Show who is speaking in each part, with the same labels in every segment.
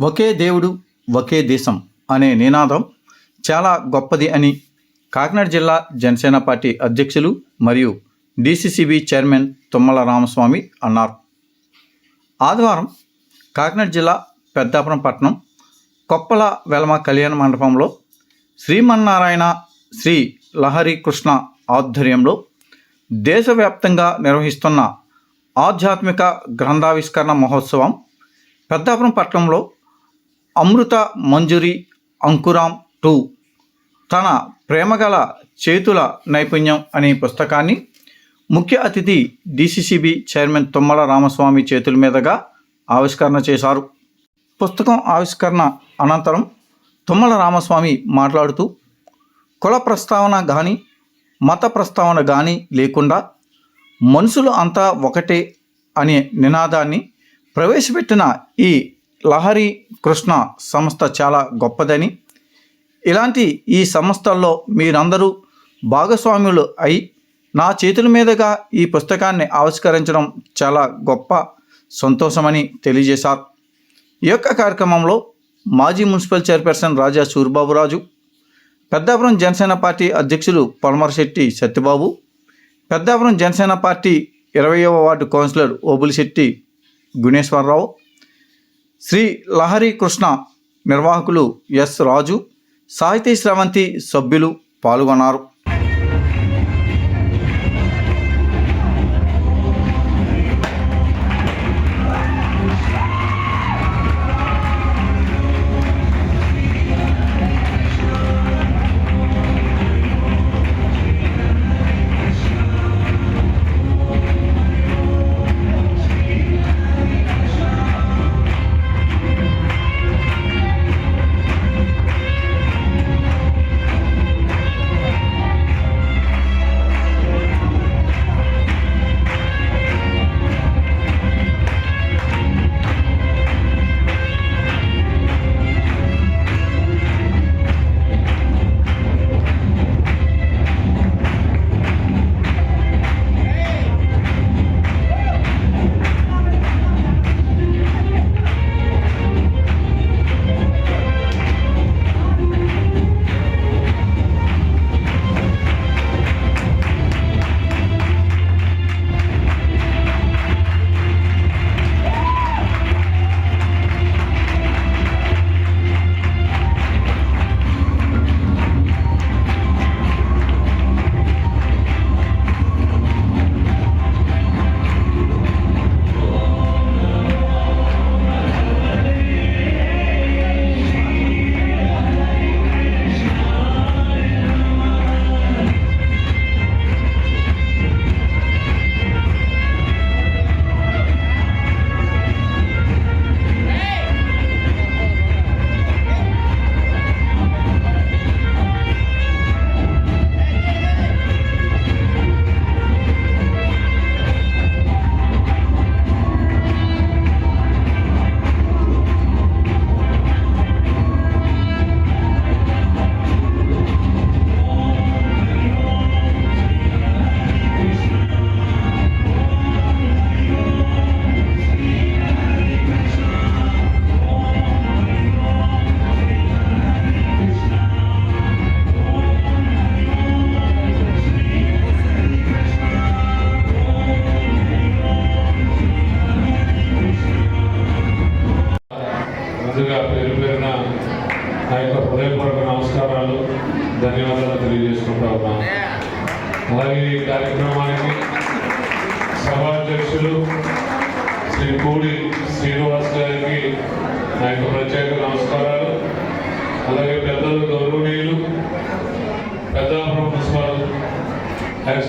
Speaker 1: ఒకే దేవుడు ఒకే దేశం అనే నినాదం చాలా గొప్పది అని కాకినాడ జిల్లా జనసేన పార్టీ అధ్యక్షులు మరియు డిసిసిబి చైర్మన్ తుమ్మల రామస్వామి అన్నారు. ఆదివారం కాకినాడ జిల్లా పెద్దాపురం పట్టణం కొప్పల వెలమ కళ్యాణ మండపంలో శ్రీమన్నారాయణ శ్రీ లహరి కృష్ణ ఆధ్వర్యంలో దేశవ్యాప్తంగా నిర్వహిస్తున్న ఆధ్యాత్మిక గ్రంథావిష్కరణ మహోత్సవం పెద్దాపురం పట్టణంలో అమృత మంజురి అంకురాం టూ. తన ప్రేమగల చేతుల నైపుణ్యం అనే పుస్తకాన్ని ముఖ్య అతిథి డిసిసిబి చైర్మన్ తుమ్మల రామస్వామి చేతుల మీదుగా ఆవిష్కరణ చేశారు. పుస్తకం ఆవిష్కరణ అనంతరం తుమ్మల రామస్వామి మాట్లాడుతూ కుల ప్రస్తావన కానీ మత ప్రస్తావన కానీ లేకుండా మనుషులు అంతా ఒకటే అనే నినాదాన్ని ప్రవేశపెట్టిన ఈ లహరి కృష్ణ సంస్థ చాలా గొప్పదని. ఇలాంటి ఈ సంస్థల్లో మీరందరూ భాగస్వాములు అయి నా చేతుల మీదుగా ఈ పుస్తకాన్ని ఆవిష్కరించడం చాలా గొప్ప సంతోషమని తెలియజేశారు. ఈ యొక్క కార్యక్రమంలో మాజీ municipal chairperson Raja Surbaburaju Peddapuram Janasena party అధ్యక్షులు పొలమరశెట్టి సత్యబాబు పెద్దాపురం జనసేన పార్టీ ఇరవయవ వార్డు కౌన్సిలర్ ఓబులిశెట్టి గుణేశ్వరరావు శ్రీ లహరి కృష్ణ నిర్వాహకులు ఎస్ రాజు సాహితీ స్రవంతి సభ్యులు పాల్గొన్నారు.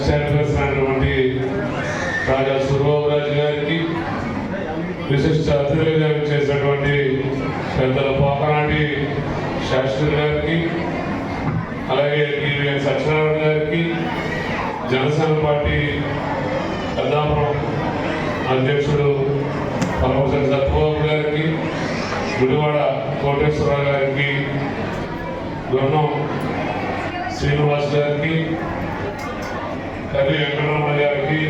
Speaker 2: చైర్పర్సన్ అయినటువంటి రాజా సురబాబురాజు గారికి విశిష్ట అతిథులుగా చేసినటువంటి పెద్దల పోకనాటి శాస్త్రి గారికి అలాగే టీవీఎన్ సత్యనారాయణ గారికి జనసేన పార్టీ పెద్దాపురం అధ్యక్షుడు పరమశంకర్ సత్యబాబు గారికి గుడివాడ కోటేశ్వరరావు గారికి గుర్రం శ్రీనివాస్ గారికి కవి వెంకటరమణ గారికి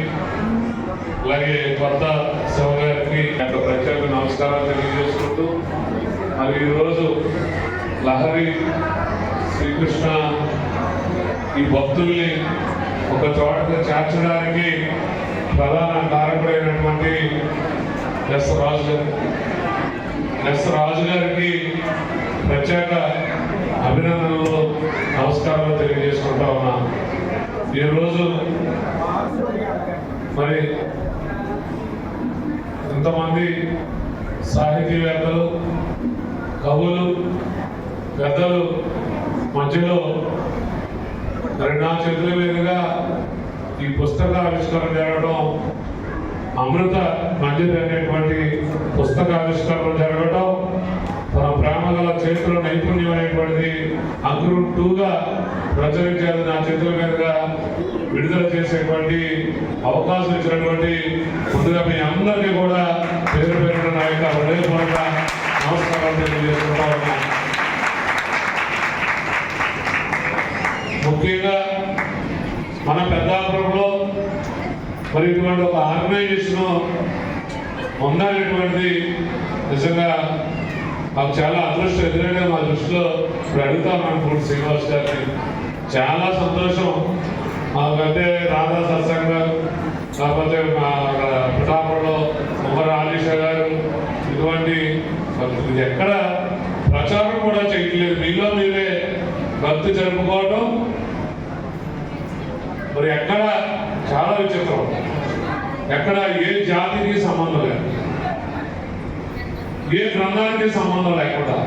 Speaker 2: అలాగే కొత్త శివ గారికి యొక్క ప్రత్యేక నమస్కారాలు తెలియజేసుకుంటూ మరి ఈరోజు లహరి శ్రీకృష్ణ ఈ భక్తుల్ని ఒక చోటకు చేర్చడానికి ప్రధాన కారకుడైనటువంటి ఎస్ రాజు గారు ఎస్ రాజు గారికి ప్రత్యేక అభినందనలు నమస్కారాలు తెలియజేసుకుంటా ఉన్నాను. ఈరోజు మరి ఇంతమంది సాహితీవేత్తలు కవులు పెద్దలు మధ్యలో మరి నా చేతుల మీదుగా ఈ పుస్తక ఆవిష్కరణ జరగడం అమృత మంజరి అనేటువంటి పుస్తక ఆవిష్కరణ జరగడం తన వాళ్ళ చేతిలో చేతుల నైపుణ్యం అనేటువంటిది అంకురం టూగా ప్రచురించేది నా చేతుల మీదుగా విడుదల చేసేటువంటి అవకాశం ఇచ్చినటువంటి ముందుగా మీ అందరికీ కూడా పేరు పేరున నా యొక్క హృదయపూర్వక నమస్కారాలు తెలియజేసుకుంటా ముఖ్యంగా మన పెద్దాపురంలో మరి ఇటువంటి ఒక ఆర్గనైజేషన్ ఉందనేటువంటిది నిజంగా మాకు చాలా అదృష్టం. ఎందుకంటే మా దృష్టిలో ఇప్పుడు అడుగుతాం పూర్తి శ్రీనివాస్ గారిని. చాలా సంతోషం. మాకంటే రాధా సత్సంగ్ కాకపోతే మా పిఠాపురంలో ఉమ్మర్ ఆలీషా గారు ఇటువంటి ఎక్కడ ప్రచారం కూడా చేయట్లేదు. మీలో మీరే భక్తి జరుపుకోవడం మరి ఎక్కడ చాలా విచిత్రం. ఎక్కడ ఏ జాతికి సంబంధం లేదు. ఏ గ్రంథానికి సంబంధం లేకుండా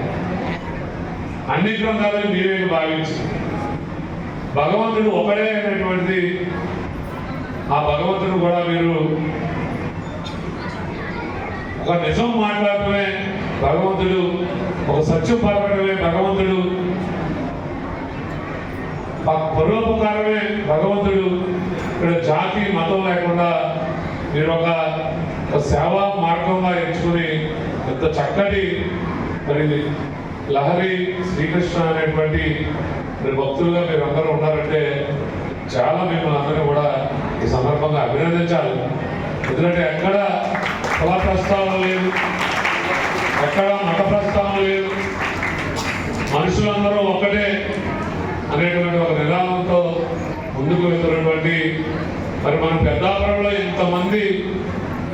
Speaker 2: అన్ని గ్రంథాలను మీరే భావించి భగవంతుడు ఒకడే అనేటువంటిది ఆ భగవంతుడు కూడా మీరు ఒక నిజం మాట్లాడటమే భగవంతుడు ఒక సత్యం పలకడమే భగవంతుడు పరోపకారమే భగవంతుడు. ఇక్కడ జాతి మతం లేకుండా మీరు ఒక ఒక సేవా మార్గంగా ఎంచుకుని ఎంత చక్కటి మరి లహరి శ్రీకృష్ణ అనేటువంటి మరి భక్తులుగా మీరు అందరూ ఉన్నారంటే చాలా మిమ్మల్ని అందరూ కూడా ఈ సందర్భంగా అభినందించాలి. ఎందుకంటే ఎక్కడ కుల ప్రస్తావన లేదు ఎక్కడ మత ప్రస్తావన లేదు మనుషులందరూ ఒక్కటే అనేటువంటి ఒక నిదానంతో ముందుకు వెళ్తున్నటువంటి మరి మన పెద్దాపురంలో ఇంతమంది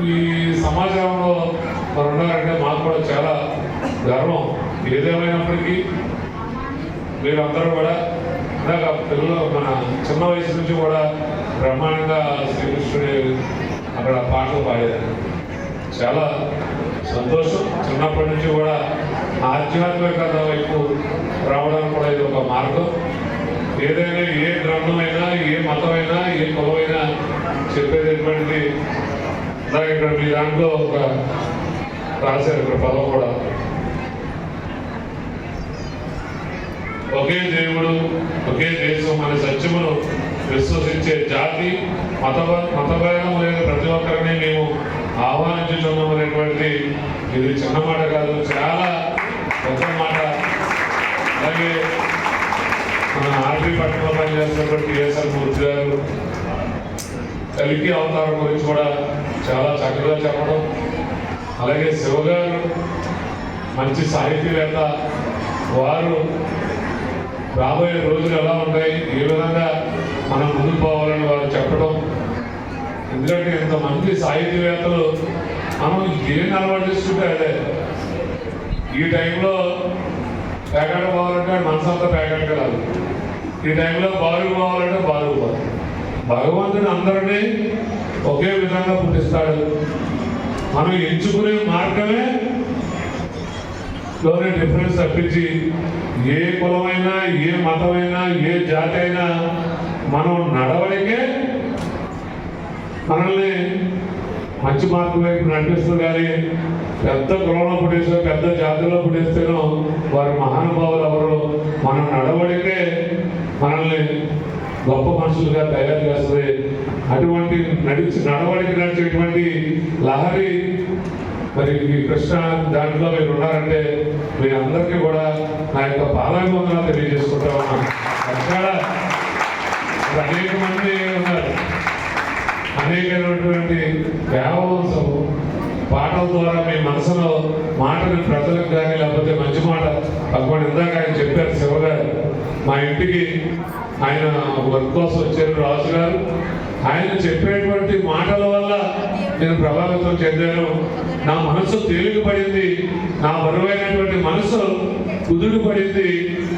Speaker 2: ఈ సమాజంలో మరి ఉన్నారంటే మాకు కూడా చాలా గర్వం. ఏదేమైనప్పటికీ మీరందరూ కూడా ఇందాక పిల్లలు మన చిన్న వయసు నుంచి కూడా బ్రహ్మాండంగా శ్రీకృష్ణుడి అక్కడ పాటలు పాడారు. చాలా సంతోషం. చిన్నప్పటి నుంచి కూడా ఆధ్యాత్మికత వైపు రావడానికి కూడా ఇది ఒక మార్గం. ఏదైనా ఏ గ్రంథమైనా ఏ మతమైనా ఏ కులమైనా చెప్పేటటువంటిది ఇందాక ఇక్కడ మీ దాంట్లో ఒక రాశారు ఇక్కడ పదం కూడా. ఒకే దేవుడు ఒకే దేశం అనే సత్యమును విశ్వసించే జాతి మత మతభేదం లేని ప్రతి ఒక్కరిని మేము ఆహ్వానించుతున్నాం అనేటువంటి ఇది చిన్న మాట కాదు చాలా పెద్ద మాట. అలాగే మన ఆర్మీ పట్టణంలో పనిచేస్తున్నటువంటి టిఎస్ఎల్ మూర్తి గారు కలికి అవతారం గురించి కూడా చాలా చక్కగా చెప్పడం. అలాగే శివ గారు మంచి సాహితీవేత్త. వారు రాబోయే రోజులు ఎలా ఉంటాయి? ఏ విధంగా మనం ముందుకు పోవాలని వారు చెప్పడం. ఎందుకంటే ఇంతమంది సాహితీవేత్తలు మనం ఏం అలవాటు చేసుకుంటే అదే. ఈ టైంలో ప్యాకెట్ పోవాలంటే మనసంతా ప్యాకెట్ కాదు ఈ టైంలో బారుకు పోవాలంటే బారుకు పోవాలి. భగవంతుడు అందరినీ ఒకే విధంగా పుట్టిస్తాడు. మనం ఎంచుకునే మార్గమే లోనే డిఫరెన్స్ తప్పించి ఏ కులమైనా ఏ మతమైనా ఏ జాతి అయినా మనం నడవడికే మనల్ని మంచి మార్గం వైపు నడిపిస్తుంది కానీ పెద్ద కులంలో పుట్టేస్తే పెద్ద జాతిలో పుట్టేస్తేనో వారి మహానుభావులు ఎవరు మనం నడవడికే మనల్ని గొప్ప మనుషులుగా తయారు చేస్తుంది. అటువంటి నడిచి నడవడికి నడిచేటువంటి లహరి మరి మీ కృష్ణ దాంట్లో మీరు ఉన్నారంటే మీ అందరికీ కూడా నా యొక్క పాదాభివందనాలు తెలియజేసుకుంటా ఉన్నాను. అక్కడ అనేక మంది ఉన్నారు. అనేకమైనటువంటి దేవవంశము పాటల ద్వారా మీ మనసులో మాటలు ప్రజలకు కానీ లేకపోతే మంచి మాట పక్కన ఇందాక ఆయన చెప్పారు శివగారు మా ఇంటికి ఆయన వర్క్ కోసం వచ్చారు రాజు గారు ఆయన చెప్పేటువంటి మాటల వల్ల నేను ప్రభావితం చెందాను. నా మనసు తేలిక పడింది నా బరువైనటువంటి మనసు కుదురు పడింది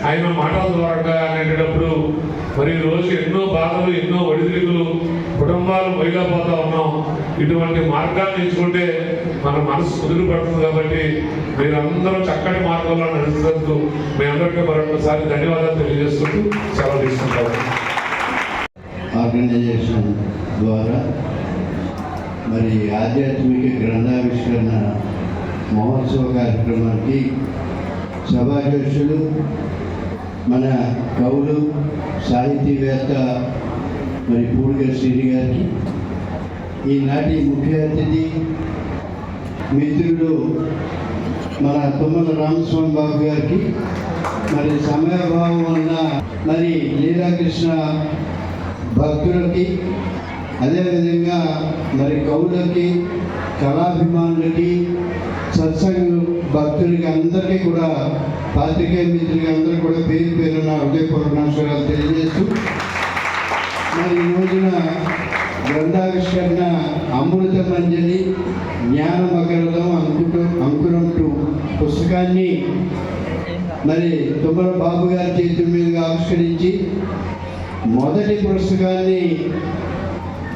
Speaker 2: ఆయన మాటల ద్వారా అనేటప్పుడు మరి రోజు ఎన్నో బాధలు ఎన్నో ఒడిదుడుకులు కుటుంబాలు పోయిపోతా ఉన్నాం. ఇటువంటి మార్గాన్ని ఎంచుకుంటే మన మనసు కుదురు పడుతుంది కాబట్టి మీరందరూ చక్కటి మార్గంలో నడుస్తున్నందుకు మీ అందరికీ మరొకసారి ధన్యవాదాలు తెలియజేసుకుంటూ సెలవు తీసుకుంటారు
Speaker 3: ఆర్గనైజేషన్ ద్వారా మరి ఆధ్యాత్మిక గ్రంథావిష్కరణ మహోత్సవ కార్యక్రమానికి సభాధ్యక్షులు మన కవులు సాహితీవేత్త మరి పూడిగ శ్రీని గారికి. ఈనాటి ముఖ్య అతిథి మిత్రుడు మన తుమ్మల రామస్వామి బాబు గారికి. మరి సమయభావం వలన మరి లీలాకృష్ణ భక్తులకి అదేవిధంగా మరి కవులకి కళాభిమానులకి సత్సంగ భక్తులకి అందరికీ కూడా పాత్రికేయ మిత్రులకి అందరికీ కూడా పేరు పేరు నా హృదయపూర్వక నమస్కారాలు తెలియజేస్తూ మరి ఈ రోజున గ్రంథావిష్కరణ అమృత మంజలి జ్ఞాన మకరదం అంకుటం అంకురం టూ పుస్తకాన్ని మరి తుమ్మల బాబు గారి చేతుల మీదుగా ఆవిష్కరించి మొదటి పుస్తకాన్ని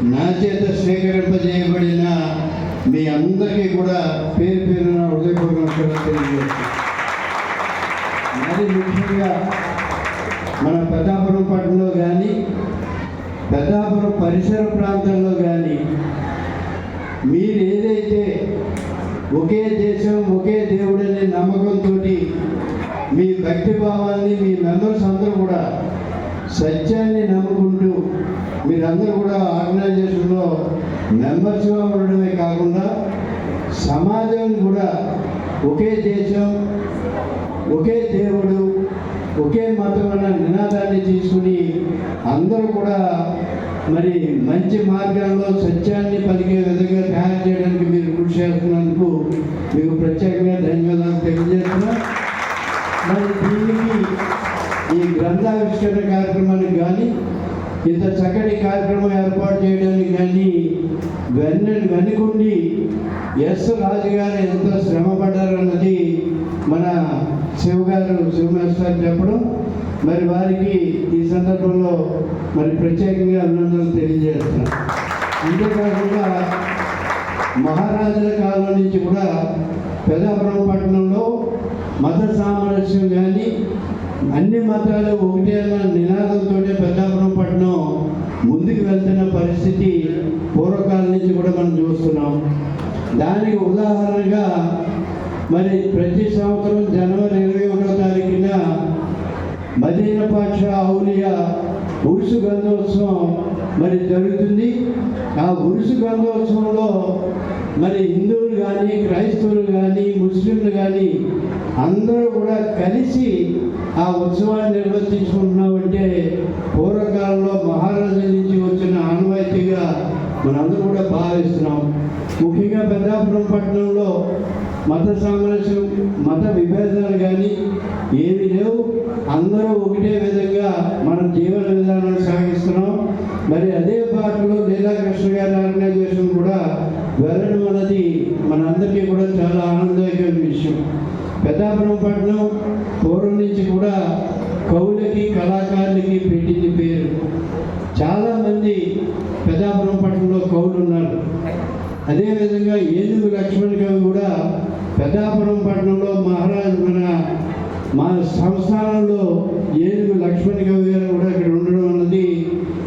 Speaker 3: నా చేత స్వీకరింపజేయబడిన మీ అందరికీ కూడా పేరు పేరున హృదయపూర్వకంగా మరి ముఖ్యంగా మన పెద్దాపురం పట్టణంలో కానీ పెద్దాపురం పరిసర ప్రాంతంలో కానీ మీరు ఏదైతే ఒకే దేశం ఒకే దేవుడనే నమ్మకంతో మీ భక్తి భావాన్ని మీ మెంబర్స్ అందరూ కూడా సత్యాన్ని నమ్ముకుంటూ మీరందరూ కూడా ఆర్గనైజేషన్లో మెంబర్స్గా ఉండడమే కాకుండా సమాజాన్ని కూడా ఒకే దేశం ఒకే దేవుడు ఒకే మతం అన్న నినాదాన్ని తీసుకుని అందరూ కూడా మరి మంచి మార్గాల్లో సత్యాన్ని పలికే విధంగా తయారు చేయడానికి మీరు కృషి చేస్తున్నందుకు మీకు ప్రత్యేకంగా ధన్యవాదాలు తెలియజేస్తున్నా మరి దీనికి ఈ గ్రంథావిష్కరణ కార్యక్రమానికి కానీ ఇంత చక్కటి కార్యక్రమం ఏర్పాటు చేయడానికి కానీ వెన్న వెనుకుండి ఎస్ రాజు గారు ఎంత శ్రమ పడ్డారన్నది మన శివ గారు శివమేశ్వర్ చెప్పడం. మరి వారికి ఈ సందర్భంలో మరి ప్రత్యేకంగా అభినందనలు తెలియజేస్తున్నాను అంతేకాకుండా మహారాజుల కాలం నుంచి కూడా పెదాపురం పట్టణంలో మత సామరస్యం కానీ అన్ని మతాలు ఒకటే అన్న నినాదంతో పెద్దాపురం పట్టణం ముందుకు వెళ్తున్న పరిస్థితి పూర్వకాలం నుంచి కూడా మనం చూస్తున్నాం. దానికి ఉదాహరణగా మరి ప్రతి సంవత్సరం జనవరి ఇరవై ఒకటో తారీఖున మదీన పాక్ష ఔలియా ఉరుసు గంధోత్సవం మరి జరుగుతుంది. ఆ ఉరుసు గ్రంథోత్సవంలో మరి హిందువులు కానీ క్రైస్తవులు కానీ ముస్లింలు కానీ అందరూ కూడా కలిసి ఆ ఉత్సవాన్ని నిర్వర్తించుకుంటున్నామంటే పూర్వకాలంలో మహారాజు నుంచి వచ్చిన ఆనవాయితీగా మనందరూ కూడా భావిస్తున్నాం. ముఖ్యంగా పెద్దాపురం పట్టణంలో మత సామరస్యం మత విభేదాలు కానీ ఏమి లేవు. అందరూ ఒకటే విధంగా మన జీవన విధానాన్ని సాగిస్తున్నాం. మరి అదే పాటలో లీలాకృష్ణ గారి ఆర్గనైజేషన్ కూడా వెళ్ళడం అన్నది మనందరికీ కూడా చాలా ఆనందకరమైన విషయం. పెద్దాపురం పట్టణం పూర్వం నుంచి కూడా కవులకి కళాకారులకి పెట్టింది పేరు. చాలామంది పెద్దాపురం పట్టణంలో కవులు ఉన్నారు అదేవిధంగా ఏనుగు లక్ష్మణ్ కవి కూడా పెద్దాపురం పట్టణంలో మహారాజు మన మా సంస్థానంలో ఏనుగు లక్ష్మణ్ కవి గారు కూడా ఇక్కడ ఉండడం అన్నది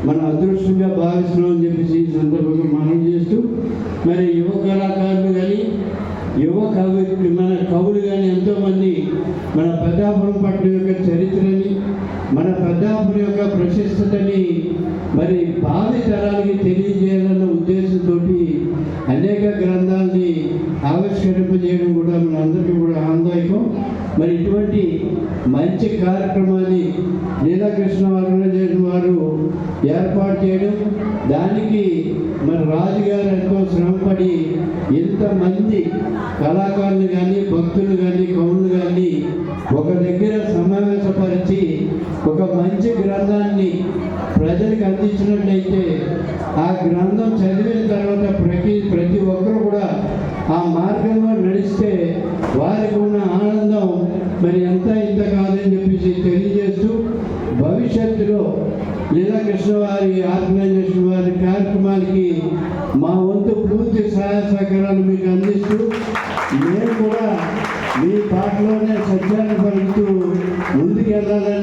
Speaker 3: మన అదృష్టంగా భావిస్తున్నాం అని చెప్పేసి ఈ సందర్భంగా మనం చేస్తూ మరి యువ కళాకారులు కానీ యువ కవి మన కవులు కానీ ఎంతోమంది మన పెద్దాపురం పట్టణం యొక్క చరిత్రని మన పెద్దాపురం యొక్క ప్రశస్తతని మరి భావి తరాలు ఆవిష్కరింపజేయడం కూడా మన అందరికీ కూడా ఆనందాయకం. మరి ఇటువంటి మంచి కార్యక్రమాన్ని లీలాకృష్ణ ఆర్గనైజేషన్ వారు ఏర్పాటు చేయడం దానికి మన రాజుగారు ఎంతో శ్రమపడి ఎంతమంది కళాకారులు కానీ భక్తులు కానీ కవులు కానీ ఒక దగ్గర సమావేశపరిచి ఒక మంచి గ్రంథాన్ని ప్రజలకు అందించినట్లయితే ఆ గ్రంథం చదివిన తర్వాత ప్రతి ప్రతి ఒక్కరు కూడా ఆ మార్గంలో నడిస్తే వారికి ఉన్న ఆనందం మరి ఎంత ఇంత కాదని చెప్పేసి తెలియజేస్తూ భవిష్యత్తులో లీలాకృష్ణ వారి ఆర్గనైజేషన్ వారి కార్యక్రమాలకి మా వంతు పూర్తి సహాయ సహకారాలు మీకు అందిస్తూ నేను కూడా మీ పాటలోనే సత్యాన్ని పలుకుతూ ముందుకెళ్ళాలని